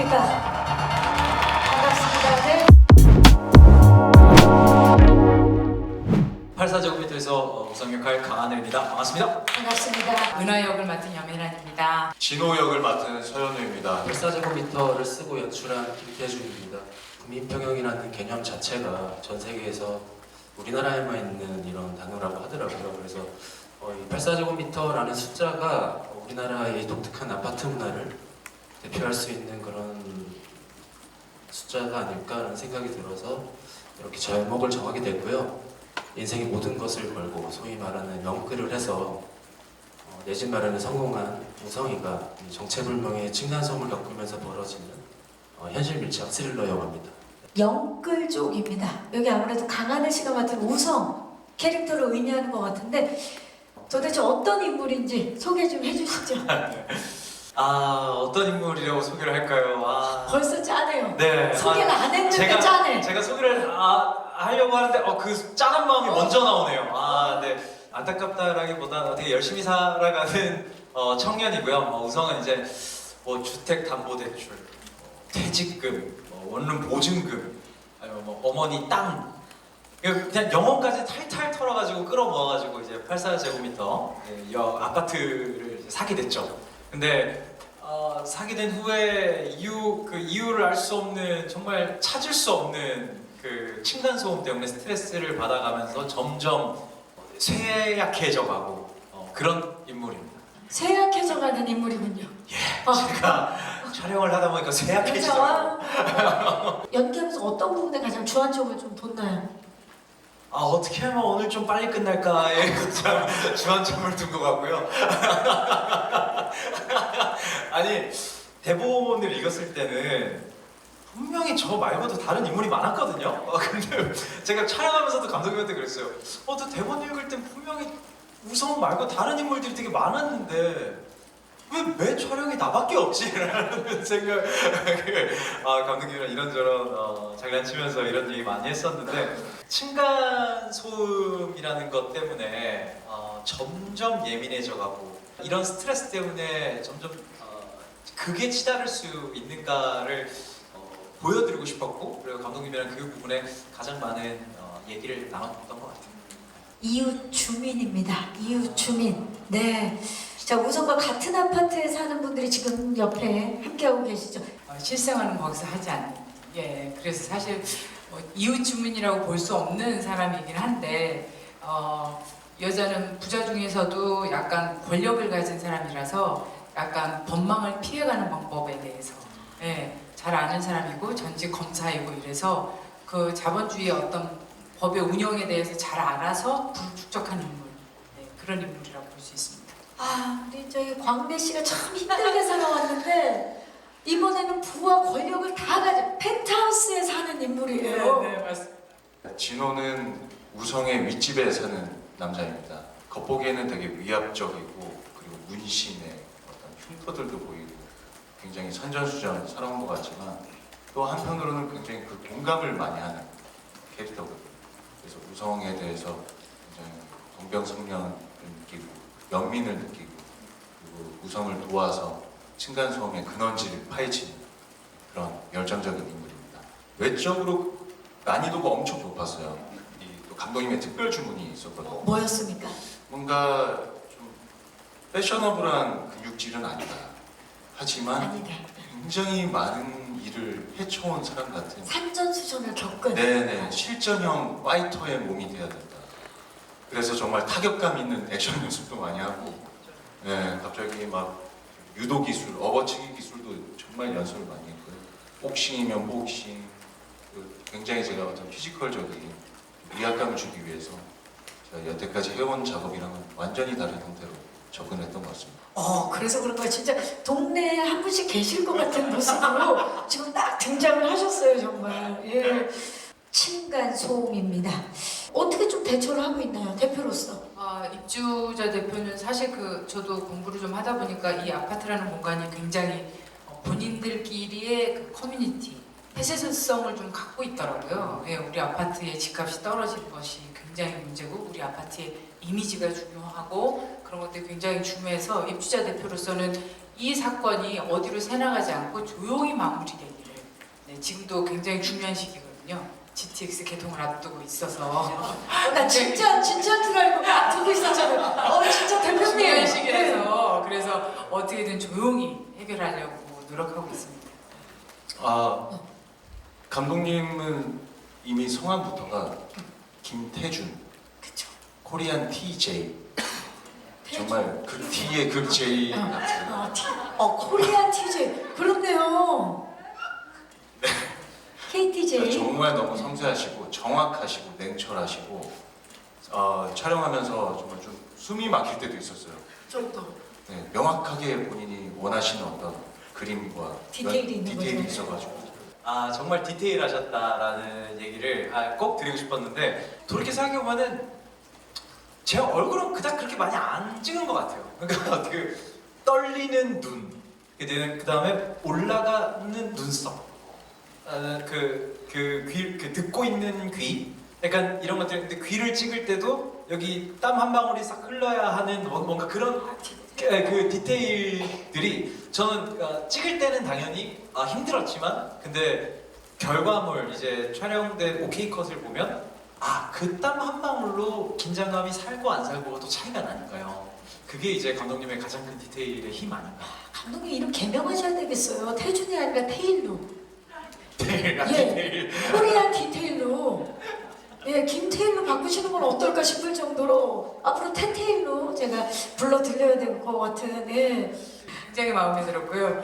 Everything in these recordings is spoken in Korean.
안녕하십니까. 반갑습니다. 네. 84제곱미터에서 어, 우성 역할 강하늘입니다. 반갑습니다. 반갑습니다. 은하 역을 맡은 염혜란입니다. 진호 역을 맡은 서현우입니다. 104제곱미터를 쓰고 연출한 김태준입니다. 국민평형이라는 개념 자체가 전 세계에서 우리나라에만 있는 이런 단어라고 하더라고요. 그래서 어, 이 84제곱미터라는 숫자가 우리나라의 독특한 아파트 문화를 대표할 수 있는 그런 숫자가 아닐까라는 생각이 들어서 이렇게 제목을 정하게 됐고요. 인생의 모든 것을 걸고 소위 말하는 영끌을 해서 어, 내집 마련에 성공한 우성이가 이 정체불명의 층간소음을 겪으면서 벌어지는 어, 현실 밀착 스릴러 영화입니다. 영끌족입니다. 여기 아무래도 강하늘 씨가 맡은 우성 캐릭터를 의미하는 것 같은데 도대체 어떤 인물인지 소개 좀 해주시죠. 아 어떤 인물이라고 소개를 할까요? 아 벌써 짜네요. 네. 소개를 아, 안 했는데 제가 짜네. 제가 소개를 아, 하려고 하는데 어, 그 짠한 마음이 어. 먼저 나오네요. 아 네. 안타깝다라기보다 되게 열심히 살아가는 어, 청년이고요. 어, 우성은 이제 뭐 주택 담보 대출, 뭐 퇴직금, 뭐 원룸 보증금, 아니면 뭐 어머니 땅 그냥 영혼까지 탈탈 털어가지고 끌어모아가지고 이제 84제곱미터 예, 여 아파트를 이제 사게 됐죠. 근데 어, 사게 된 후에 이유 그 이유를 알 수 없는 정말 찾을 수 없는 그 층간 소음 때문에 스트레스를 받아가면서 점점 쇠약해져가고 어, 그런 인물입니다. 쇠약해져가는 인물이군요. 어. 제가 촬영을 하다 보니까 쇠약해지더라고요. 그래서 연기하면서 어떤 부분에 가장 주안점을 좀 뒀나요? 아 어떻게 하면 오늘 좀 빨리 끝날까에 참 주안점을 둔 것 같고요. 아니 대본을 읽었을 때는 분명히 저 말고도 다른 인물이 많았거든요. 어, 근데 제가 촬영하면서도 감독님한테 그랬어요. 어, 저 대본 읽을 땐 분명히 우성 말고 다른 인물들이 되게 많았는데 왜매 촬영이 나밖에 없지? 라는 생각. 아 감독님이랑 이런저런 어, 장난치면서 이런 얘기 많이 했었는데 층간 소음이라는 것 때문에 어, 점점 예민해져가고 이런 스트레스 때문에 점점 어, 극에 치달을 수 있는가를 어, 보여드리고 싶었고 그리고 감독님이랑 그 부분에 가장 많은 어, 얘기를 나눴던 것 같아요. 이웃 주민입니다. 이웃 주민. 네. 자, 우성과 같은 아파트에 사는 분들이 지금 옆에 함께하고 계시죠. 어, 실생활은 거기서 하지 않는. 예, 그래서 사실 뭐 이웃 주민이라고 볼 수 없는 사람이긴 한데 어, 여자는 부자 중에서도 약간 권력을 가진 사람이라서 약간 법망을 피해가는 방법에 대해서 예, 잘 아는 사람이고 전직 검사이고 이래서 그 자본주의의 어떤 법의 운영에 대해서 잘 알아서 부를 축적한 인물 네, 그런 인물이라고 볼 수 있습니다. 아, 우리 저희 광배 씨가 참 힘들게 살아왔는데 이번에는 부와 권력을 다 가진 펜트하우스에 사는 인물이에요. 네, 맞습니다. 진호는 우성의 윗집에 사는 남자입니다. 겉보기에는 되게 위압적이고 그리고 문신의 어떤 흉터들도 보이고 굉장히 선전수전 살아온 것 같지만 또 한편으로는 굉장히 그 공감을 많이 하는 캐릭터거든요. 그래서 우성에 대해서 굉장히 동병성련을 느끼고 연민을 느끼고 그리고 우성을 도와서 층간소음의 근원지를 파헤치는 그런 열정적인 인물입니다. 외적으로 난이도가 엄청 높았어요. 이 또 감독님의 특별 주문이 있었거든요. 뭐였습니까? 뭔가 좀 패셔너블한 근육질은 아니다. 하지만 아니다. 굉장히 많은 일을 해쳐온 사람 같은 산전수전을 겪은 네네 실전형 파이터의 몸이 돼야 된다. 그래서 정말 타격감 있는 액션 연습도 많이 하고, 네 갑자기 막 유도 기술, 업어치기 기술도 정말 연습을 많이 했고요. 복싱이면 복싱, 그 굉장히 제가 어떤 피지컬적인 위압감을 주기 위해서 제가 여태까지 해온 작업이랑은 완전히 다른 형태로 접근했던 것 같습니다. 어, 그래서 그런 거야. 진짜 동네에 한 분씩 계실 것 같은 모습으로 지금 딱 등장을 하셨어요, 정말. 예. 층간 소음입니다. 어떻게 좀 대처를 하고 있나요, 대표로서? 아, 입주자 대표는 사실 그 저도 공부를 좀 하다 보니까 이 아파트라는 공간이 굉장히 어, 본인들끼리의 그 커뮤니티 폐쇄성을 좀 갖고 있더라고요. 예, 우리 아파트의 집값이 떨어지는 것이 굉장히 문제고 우리 아파트의 이미지가 중요하고 그런 것들이 굉장히 중요해서 입주자 대표로서는 이 사건이 어디로 새나가지 않고 조용히 마무리되기를 네, 지금도 굉장히 중요한 시기거든요. GTX 개통을 앞두고 있어서 나 진짜 진짜 줄 알고 두고 있었잖아요. 어 진짜 대표님. 중요한 시기라서 그래서 어떻게든 조용히 해결하려고 노력하고 있습니다. 아 감독님은 이미 성함부터가 김태준 그쵸. 코리안 TJ 정말 극 T의 극 J 같은 아, 티, 어 코리안 TJ 그렇네요. 정말 너무 섬세하시고 정확하시고 냉철하시고 어, 촬영하면서 정말 좀 숨이 막힐 때도 있었어요. 좀 더. 네, 명확하게 본인이 원하시는 어떤 그림과 디테일이 있는 디테일이 거죠. 있어가지고 아 정말 디테일하셨다라는 얘기를 아, 꼭 드리고 싶었는데 돌이켜 생각해보면은 제 얼굴은 그닥 그렇게 많이 안 찍은 것 같아요. 그러니까 그 떨리는 눈, 그 다음에 올라가는 눈썹, 그 그 귀 그 듣고 있는 귀, 약간 이런 것들. 근데 귀를 찍을 때도 여기 땀 한 방울이 싹 흘러야 하는 뭔- 뭔가 그런 그, 그 디테일들이 저는 어, 찍을 때는 당연히 아, 힘들었지만 근데 결과물 이제 촬영된 오케이 컷을 보면 아 그 땀 한 방울로 긴장감이 살고 안 살고가 또 차이가 나니까요. 그게 이제 감독님의 가장 큰 디테일의 힘 아닌가. 감독님 이름 개명하셔야 되겠어요. 태준이 아니라 테일로. 디테일, 아, 예. 디테일. 코리안 디테일로. 예, 김테일로 바꾸시는 건 어떨까 싶을 정도로 앞으로 테테일로 제가 불러 드려야 될 것 같은. 예. 굉장히 마음에 들었고요.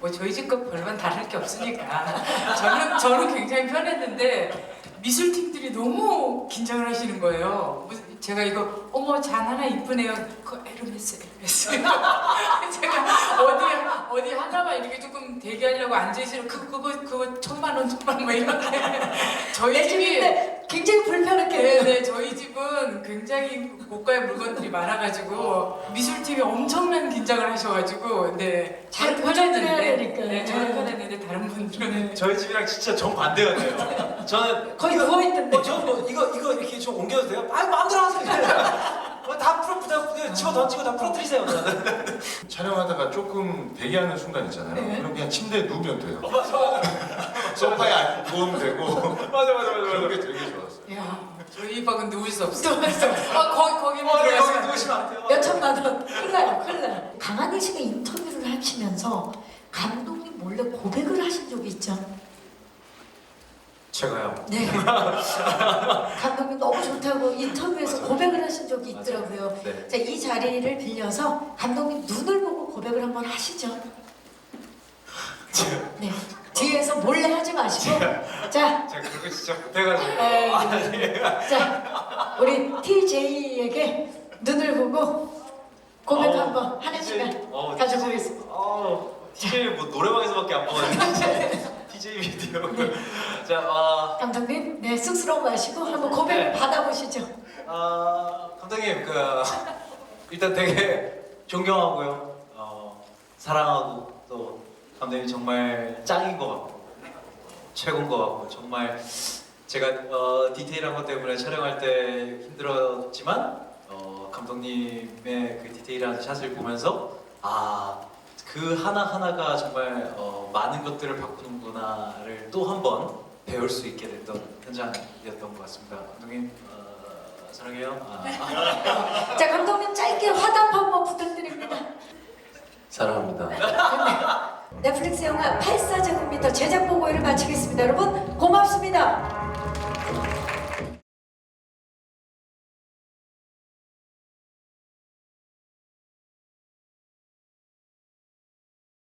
뭐 저희 집과 별반 다를 게 없으니까 저는 저는 굉장히 편했는데 미술팀들이 너무 긴장을 하시는 거예요. 무슨- 제가 이거 어머 잔 하나 이쁘네요. 그 에르메스 에르메스. 제가 어디 어디 하나만 이렇게 조금 대기하려고 앉아 있으면 그 그거 그거 천만 원 천만 원뭐 이렇게 저희 내 집이 집인데 굉장히 불편했겠네요. 네네 저희 집은 굉장히 고가의 물건들이 많아가지고 미술팀이 엄청난 긴장을 하셔가지고 네 잘 저는 편했는데 되니까. 네 저는 네. 편했는데 다른 분들은 저희 집이랑 진짜 정 반대였네요. 저는 거의 누워있던데. 어, 저는 뭐 이거 이거 이렇게 좀 옮겨도 돼요? 아 마음대로 하세요. 뭐다 풀어 다 집어 던지고 다 풀어뜨리세요. 촬영하다가 조금 대기하는 순간 있잖아요. 네. 그럼 그냥 침대에 누우면 돼요. 어, 맞아 맞아 소파에 안 누우면 되고 맞아 맞아 맞아. 그런 게 되게 좋았어요. 야 저희 방은 누울 수 없어. 아 거기 거기는 어, 네, 들어가시면 거기 안 누우시면 안 돼요. 몇 천만 원. 큰일 나요, 큰일 나요. 강한희 씨가 인터뷰를 하시면서 감독님 몰래 고백을 하신 적이 있죠? 제가요. 네. 감독님 너무 좋다고 인터뷰에서 고백을 하신 적이 있더라고요. 네. 자, 이 자리를 빌려서 감독님 눈을 보고 고백을 한번 하시죠. 제가 네. 뒤에서 몰래 하지 마시고. 자, 제가 그거 진짜 못해가지고. 에이. 아, 네. 자, 우리 TJ에게 눈을 보고 고백 어, 한번 하는 시간 어, 가져보겠습니다. 어, TJ 뭐 노래방에서밖에 안 보거든요. TJ 비디오. 자, 아, 감독님, 네, 쑥스러움 마시고 한번 고백을 네. 받아보시죠. 아, 감독님 그 일단 되게 존경하고요. 어, 사랑하고 또 감독님 정말 짱인 것 같고 최고인 것 같고 정말 제가 어, 디테일한 것 때문에 촬영할 때 힘들었지만 어, 감독님의 그 디테일한 샷을 보면서 아 그 하나 하나가 정말 어, 많은 것들을 바꾸는구나를 또 한 번 배울 수 있게 됐던 현장이었던 것 같습니다. 감독님 어, 사랑해요. 아, 자, 감독님 짧게 화답 한번 부탁드립니다. 사랑합니다. 넷플릭스 영화 84제곱미터 제작 보고회를 마치겠습니다. 여러분 고맙습니다.